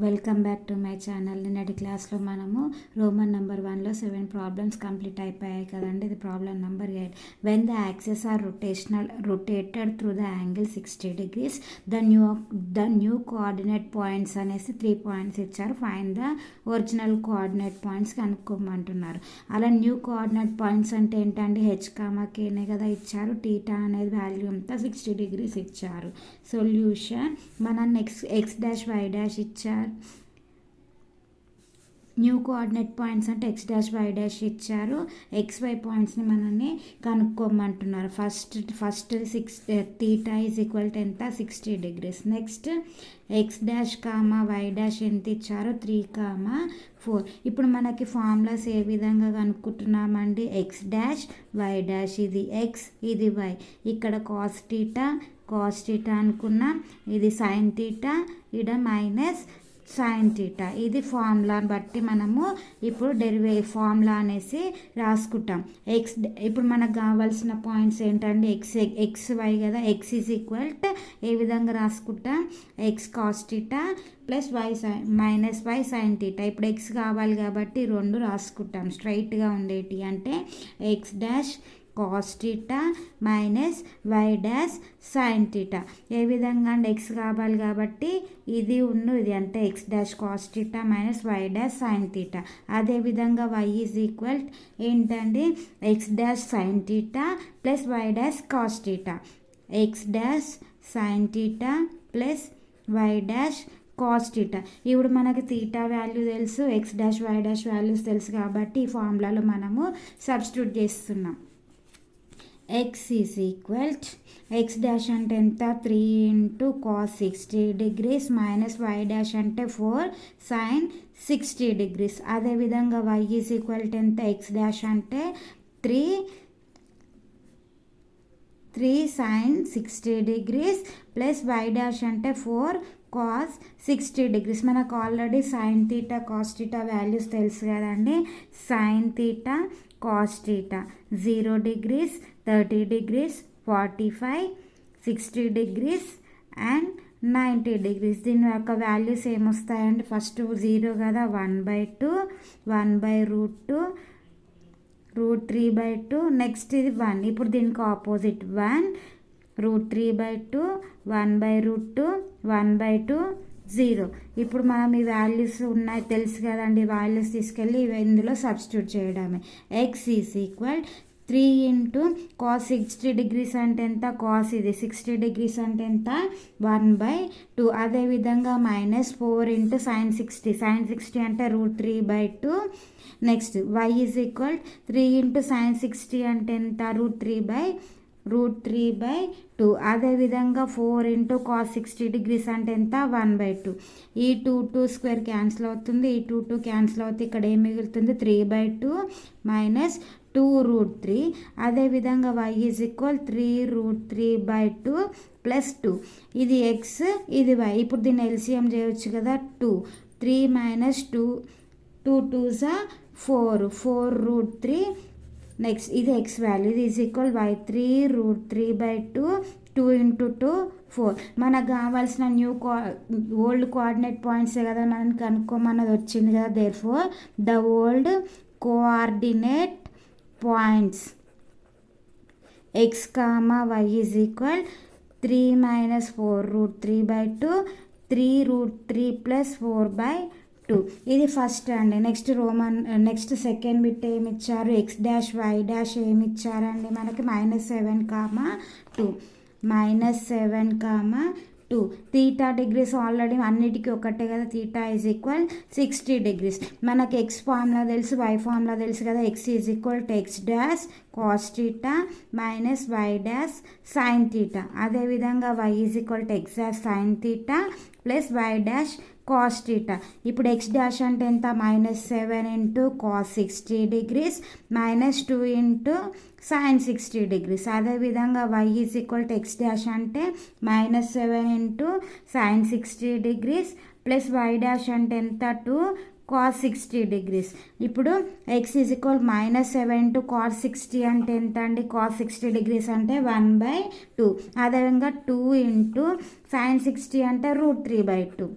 Welcome back to my channel నిన్నటి క్లాస్లో మనము రోమన్ నెంబర్ వన్లో సెవెన్ ప్రాబ్లమ్స్ కంప్లీట్ అయిపోయాయి కదండి. ఇది problem number eight when the axes are rotational rotated through the angle sixty degrees the new the new coordinate points అనేసి three points ఇచ్చారు. Find the original coordinate points కనుక్కోమంటున్నారు. అలా new coordinate points అంటే ఏంటంటే H కామాకేనే కదా ఇచ్చారు. Theta అనేది value అంతా sixty degrees ఇచ్చారు. సొల్యూషన్ మన next x dash y dash ఇచ్చారు. న్యూ కోఆర్డినేట్ పాయింట్స్ అంటే ఎక్స్ డాష్ వై డాష్ ఇచ్చారు. ఎక్స్ వై పాయింట్స్ని మనల్ని కనుక్కోమంటున్నారు. First first six theta is equal to ఎంత? Sixty degrees next x dash comma y dash ఎంత ఇచ్చారో? త్రీ కామా ఫోర్ ఇప్పుడు మనకి ఫార్ములాస్ ఏ విధంగా కనుక్కుంటున్నామండి? X dash y dash. ఇది ఎక్స్ ఇది వై ఇక్కడ కాస్ టీటా కాస్ టీటా అనుకున్నాం. ఇది సైన్ టీటా ఇడ మైనస్ సైన్ టీటా ఇది ఫార్ములాని బట్టి మనము ఇప్పుడు డెరివే ఫార్ములా అనేసి రాసుకుంటాం. ఎక్స్ ఇప్పుడు మనకు కావాల్సిన పాయింట్స్ ఏంటంటే ఎక్స్ ఎక్స్ వై కదా. ఎక్స్ ఈజ్ ఈక్వల్ ఏ విధంగా రాసుకుంటాం? X cos theta plus y sine minus y sine theta ఇప్పుడు ఎక్స్ కావాలి కాబట్టి రెండు రాసుకుంటాం. స్ట్రైట్గా ఉండేటి అంటే x dash cos theta minus y dash sine theta ఏ విధంగా అంటే ఎక్స్ కావాలి కాబట్టి? ఇది ఉన్ను ఇది అంటే x dash cos theta minus y dash sine theta అదేవిధంగా వై ఈజ్ ఈక్వల్ ఏంటండి? X dash sine theta plus y dash cos theta x dash sine theta plus y dash cos theta ఇప్పుడు మనకి తీటా వాల్యూ తెలుసు x dash y dash values తెలుసు కాబట్టి ఈ ఫార్ములాలో మనము సబ్స్టిట్యూట్ చేస్తున్నాం. X is equal x dash అంటే ఎంత three into cos sixty degrees minus y dash అంటే ఫోర్ సైన్ సిక్స్టీ డిగ్రీస్ అదేవిధంగా వై ఈజ్ ఈక్వల్ టు ఎంత ఎక్స్ డాష్ అంటే three three sine sixty degrees plus y dash అంటే four cos sixty degrees మనకు already sine theta cos theta values తెలుసు కదండి. Sine theta cos theta zero degrees thirty degrees forty five sixty degrees and ninety degrees దీని యొక్క values ఏమొస్తాయండి? First zero కదా one by two one by root two root three by two next ఇది one ఇప్పుడు దీనికి opposite one root three by two one by root two one by two zero ఇప్పుడు మనం ఈ వాల్యూస్ ఉన్నాయి తెలుసు కదండి వాల్యూస్ తీసుకెళ్ళి ఇందులో సబ్స్టిట్యూట్ చేయడమే. X is equal three into cos sixty degrees అంటే ఎంత? కాస్ ఇది సిక్స్టీ డిగ్రీస్ అంటే ఎంత? One by two. అదేవిధంగా minus four into sine sixty. Sine sixty అంటే root three by two. Next y is equal three into sine sixty అంటే ఎంత? Root three by root three by two. అదేవిధంగా four into cos sixty degrees అంటే ఎంత? One by two. ఈ two two square cancel అవుతుంది. ఈ two two cancel అవుతుంది ఇక్కడ ఏం మిగులుతుంది? Three by two minus two root three. అదేవిధంగా y is equal three root three by two plus two. ఇది ఎక్స్ ఇది వై ఇప్పుడు దీన్ని ఎల్సిఎం చేయొచ్చు కదా? Two. Three minus two. Two two four four root three. Next ఇది X value ఇది is equal y three root three by two. Two into two four మనకు కావాల్సిన new co old coordinate points కదా? మనం కనుక్కోమన్నది వచ్చింది కదా? Therefore the old coordinate points x comma y is equal three minus four root three by two three root three plus four by two ఇది first అండి. Next Roman next second bit ఏమి ఇచ్చారు X dash why dash ఏమి ఇచ్చారండి మనకి minus seven comma two minus seven comma two. Theta degrees already అన్నిటికీ ఒకటే కదా. Theta is equal sixty degrees మనకి ఎక్స్ ఫార్ములా తెలుసు వై ఫార్ములా తెలుసు కదా. X is equal to x dash cos theta minus y dash sine theta అదేవిధంగా y is equal to x dash sine theta plus y dash cos theta ఇప్పుడు X dash అంటే ఎంత? Minus seven into cos sixty degrees minus two into sine sixty degrees అదేవిధంగా y is equal to x dash అంటే minus seven into sine sixty degrees plus y dash అంటే ఎంత? Two cos sixty degrees ఇప్పుడు x is equal minus seven to cos sixty అంటే ఎంత అండి? Cos sixty degrees అంటే one by two అదేవిధంగా two into sine sixty అంటే root three by two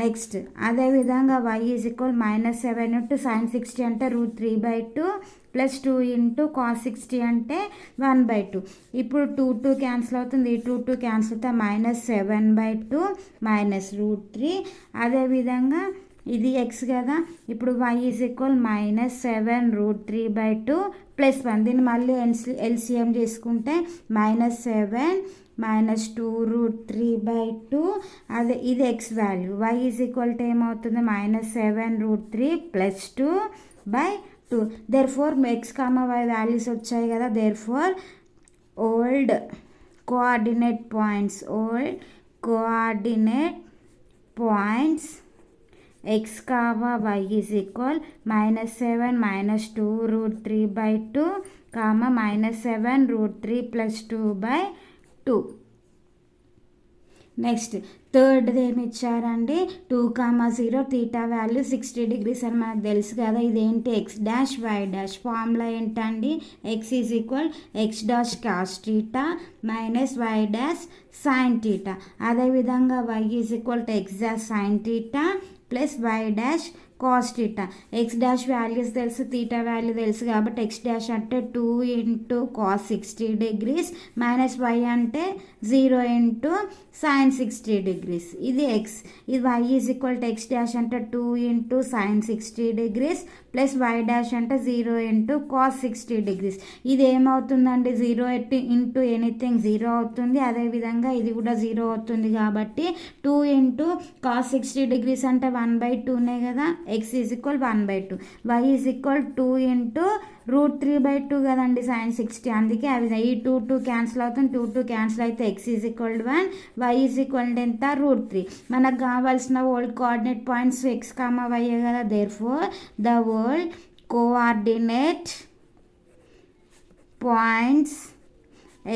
next అదేవిధంగా y is equal minus seven into sine sixty అంటే root three by two plus two into cos sixty అంటే one by two ఇప్పుడు two two cancel అవుతుంది. ఈ two two cancel అవుతే minus seven by two minus root three అదేవిధంగా ఇది X కదా. ఇప్పుడు y is equal minus seven root three by two plus one దీన్ని మళ్ళీ ఎల్సి ఎల్సిఎం చేసుకుంటే minus seven minus two root three by two అదే ఇది x value y is equal to ఏమవుతుంది? Minus seven root three plus two by two therefore x comma y values వచ్చాయి కదా. Therefore old coordinate points old coordinate points x comma y is equal minus seven minus two root three by two comma minus seven root three plus two by two. Next థర్డ్ది ఏమి ఇచ్చారండి? Two comma zero theta value sixty degrees అని మనకు తెలుసు కదా ఇదేంటి? X dash y dash. Formula ఏంటండి? X is equal x dash cos theta minus y dash sine theta అదేవిధంగా y is equal to x dash sine theta plus y dash cos theta x dash values తెలుసు theta value తెలుసు కాబట్టి x dash అంటే two into cos sixty degrees minus y అంటే zero into sine sixty degrees. ఇది X ఇది y is equal to x dash అంటే two into sine sixty degrees plus y dash అంటే zero into cos sixty degrees. ఇది ఏమవుతుందండి? Zero into anything zero అవుతుంది. అదేవిధంగా ఇది కూడా జీరో అవుతుంది కాబట్టి two into cos sixty degrees అంటే వన్ బై టూనే కదా? X is equal one by two y is equal two into root three by two కదండి సైన్ సిక్స్టీ అందుకే అవి ఈ టూ టూ క్యాన్సిల్ అవుతుంది. టూ టూ క్యాన్సిల్ అయితే x is equal one y is equal ఎంత? Root three మనకు కావాల్సిన old coordinate points x comma y కదా? Therefore the world coordinate points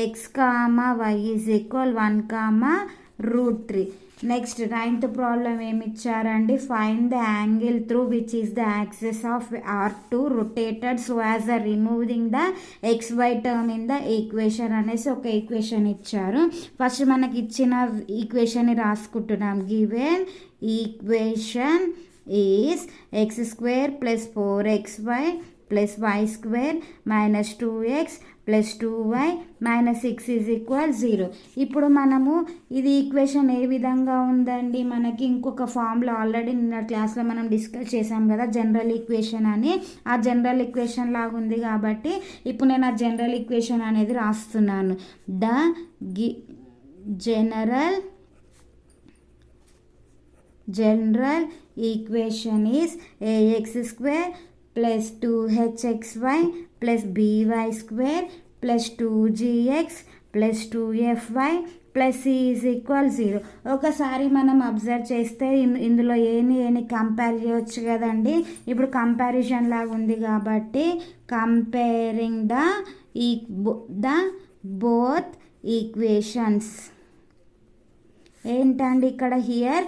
x comma y is equal one comma root three. Next ninth problem ఏమి ఇచ్చారండి find the angle through which is the axes of are two rotated so as a removing the x y term in the equation అనేసి ఒక equation ఇచ్చారు. First మనకి ఇచ్చిన equation రాసుకుంటున్నాం. Given equation is x square plus four x y plus y square minus two x plus two y minus six is equal zero ఇప్పుడు మనము ఇది equation ఏ విధంగా ఉందండి? మనకి ఇంకొక ఫామ్లో ఆల్రెడీ నిన్న క్లాస్లో మనం డిస్కస్ చేసాం కదా జనరల్ ఈక్వేషన్ అని. ఆ జనరల్ ఈక్వేషన్ లాగా ఉంది కాబట్టి ఇప్పుడు నేను ఆ జనరల్ ఈక్వేషన్ అనేది రాస్తున్నాను. The ge general general equation is a x square plus two h x y plus b y square plus two g x plus two f y plus c is equal zero. ఒకసారి మనం observe చేస్తే ఇందులో ఏని ఏని compare చేయవచ్చు కదండి. ఇప్పుడు comparison లాగా ఉంది కాబట్టి కంపేరింగ్ ద ఈ ద బోత్ ఈక్వేషన్స్. ఏంటండి ఇక్కడ here?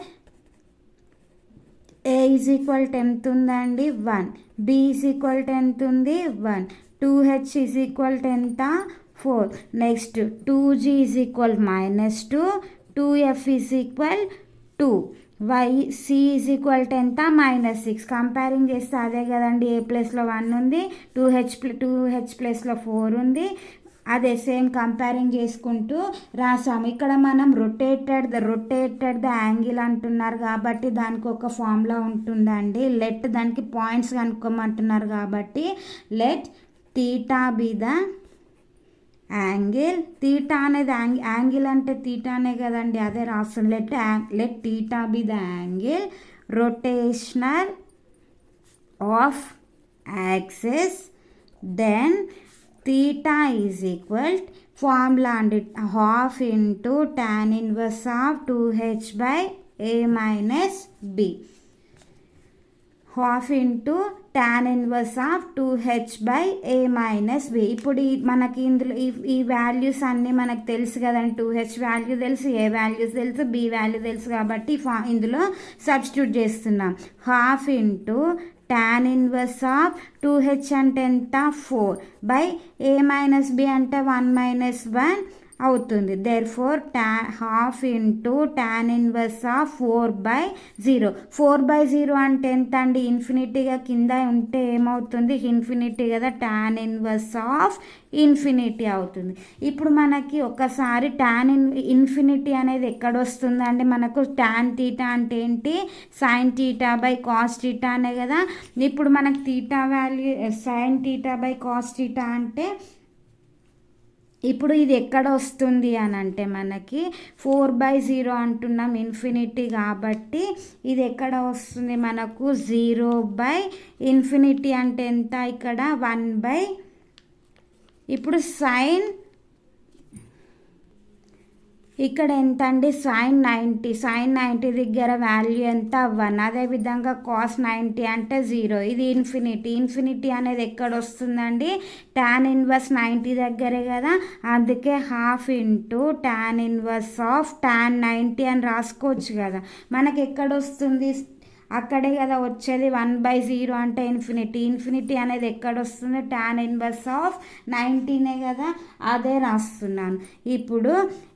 A is equal tenth ఉందండి one b is equal tenth ఉంది? One two h is equal tenth four next two g is equal minus two two f is equal two y c is equal tenth minus six comparing చేస్తే అదే కదండి. A ప్లేస్లో one ఉంది. Two h two h ప్లేస్లో four ఉంది. అదే same comparing చేసుకుంటూ రాసాము. ఇక్కడ మనం rotated the rotated the angle అంటున్నారు కాబట్టి దానికి ఒక ఫార్ములా ఉంటుందండి. లెట్ దానికి పాయింట్స్ కనుక్కోమంటున్నారు కాబట్టి let theta be the angle theta అనేది యాంగిల్ అంటే తీటానే కదండి. అదే రాస్తుంది let let theta be the angle rotational of axes then theta is equal formula and it half into tan inverse of 2h by a minus b. Half into tan inverse of two H by A minus B ఇప్పుడు మనకి ఇందులో ఈ ఈ values అన్నీ మనకు తెలుసు కదండి. Two H value తెలుసు ఏ వాల్యూస్ తెలుసు బి వాల్యూ తెలుసు కాబట్టి ఫా ఇందులో సబ్స్టిట్యూట్ చేస్తున్నాం. Half into tan inverse of two H అంటే ఎంత four by A minus B అంటే వన్ మైనస్ వన్ అవుతుంది. దేర్ ఫోర్ టా half into tan inverse of four by zero four by zero అంటే ఎంత అండి ఇన్ఫినిటీగా కింద ఉంటే ఏమవుతుంది? ఇన్ఫినిటీ కదా? ట్యాన్ ఇన్వర్స్ ఆఫ్ ఇన్ఫినిటీ అవుతుంది. ఇప్పుడు మనకి ఒకసారి ట్యాన్ ఇన్ ఇన్ఫినిటీ అనేది ఎక్కడ వస్తుందండి మనకు ట్యాన్ తీటా అంటే ఏంటి? Sine theta by cos theta అనే కదా? ఇప్పుడు మనకు theta value sine theta by cos theta అంటే ఇప్పుడు ఇది ఎక్కడ వస్తుంది అని అంటే మనకి ఫోర్ బై జీరో అంటున్నాం ఇన్ఫినిటీ కాబట్టి ఇది ఎక్కడ వస్తుంది? మనకు జీరో బై ఇన్ఫినిటీ అంటే ఎంత? ఇక్కడ వన్ బై. ఇప్పుడు సైన్ ఇక్కడ ఎంత అండి సైన్ నైంటీ సైన్ నైంటీ దగ్గర వాల్యూ ఎంత వన్ అదేవిధంగా కాస్ నైంటీ అంటే జీరో ఇది ఇన్ఫినిటీ ఇన్ఫినిటీ అనేది ఎక్కడ వస్తుందండి? ట్యాన్ ఇన్వర్స్ నైంటీ దగ్గరే కదా? అందుకే half into tan inverse of tan ninety అని రాసుకోవచ్చు కదా? మనకి ఎక్కడ వస్తుంది? అక్కడే కదా వచ్చేది వన్ బై జీరో అంటే ఇన్ఫినిటీ. ఇన్ఫినిటీ అనేది ఎక్కడ వస్తుంది ట్యాన్ ఇన్వర్స్ ఆఫ్ నైంటీనే కదా అదే రాస్తున్నాను. ఇప్పుడు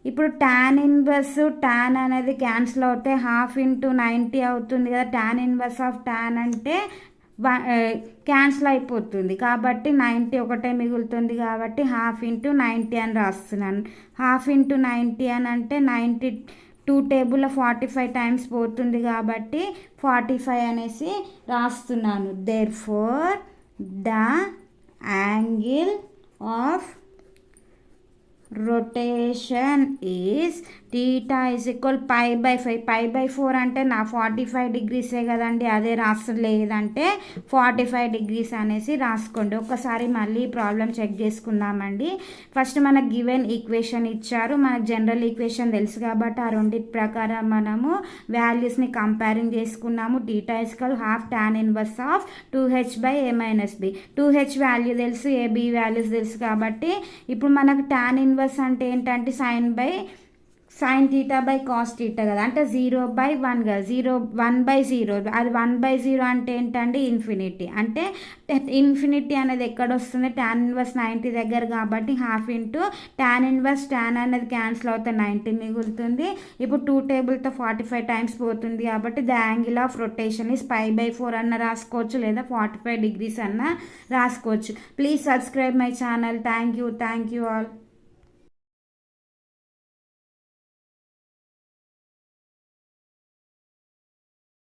ఇప్పుడు ట్యాన్ ఇన్వర్స్ ట్యాన్ అనేది క్యాన్సిల్ అవుతే హాఫ్ ఇంటూ నైంటీ అవుతుంది కదా. ట్యాన్ ఇన్వర్స్ ఆఫ్ ట్యాన్ అంటే క్యాన్సిల్ అయిపోతుంది. కాబట్టి నైంటీ ఒకటే మిగులుతుంది కాబట్టి హాఫ్ ఇంటూ నైంటీ అని రాస్తున్నాను. హాఫ్ ఇంటూ నైంటీ అని అంటే ninety two table forty five times పోతుంది కాబట్టి ఫార్టీ ఫైవ్ అనేసి రాస్తున్నాను. Therefore the angle of rotation is theta is equal pi by five pi by four అంటే నా ఫార్టీ ఫైవ్ డిగ్రీసే కదండి అదే రాసలేదంటే ఫార్టీ ఫైవ్ డిగ్రీస్ అనేసి రాసుకోండి. ఒకసారి మళ్ళీ ప్రాబ్లం చెక్ చేసుకుందామండి. ఫస్ట్ మనకు గివెన్ ఈక్వేషన్ ఇచ్చారు. మనకు జనరల్ ఈక్వేషన్ తెలుసు కాబట్టి ఆ రెండింటి ప్రకారం మనము వాల్యూస్ని కంపేరింగ్ చేసుకున్నాము. Theta is equal half tan inverse of two H by A minus B two H value తెలుసు ఏ బి వాల్యూస్ తెలుసు కాబట్టి ఇప్పుడు మనకు టాన్ ఇన్వర్స్ అంటే ఏంటంటే sine by sine theta by cos theta కదా. అంటే జీరో బై వన్ కదా. జీరో వన్ బై జీరో అది వన్ బై జీరో అంటే ఏంటండి? ఇన్ఫినిటీ అంటే ఇన్ఫినిటీ అనేది ఎక్కడ వస్తుంది ట్యాన్ ఇన్వర్స్ నైంటీ దగ్గర కాబట్టి half into tan inverse tan అనేది క్యాన్సిల్ అవుతే నైంటీ మిగులుతుంది. ఇప్పుడు టూ టేబుల్తో ఫార్టీ ఫైవ్ టైమ్స్ పోతుంది కాబట్టి the angle of rotation is five by four అన్న రాసుకోవచ్చు లేదా ఫార్టీ ఫైవ్ డిగ్రీస్ అన్న రాసుకోవచ్చు. Please subscribe my channel thank you thank you all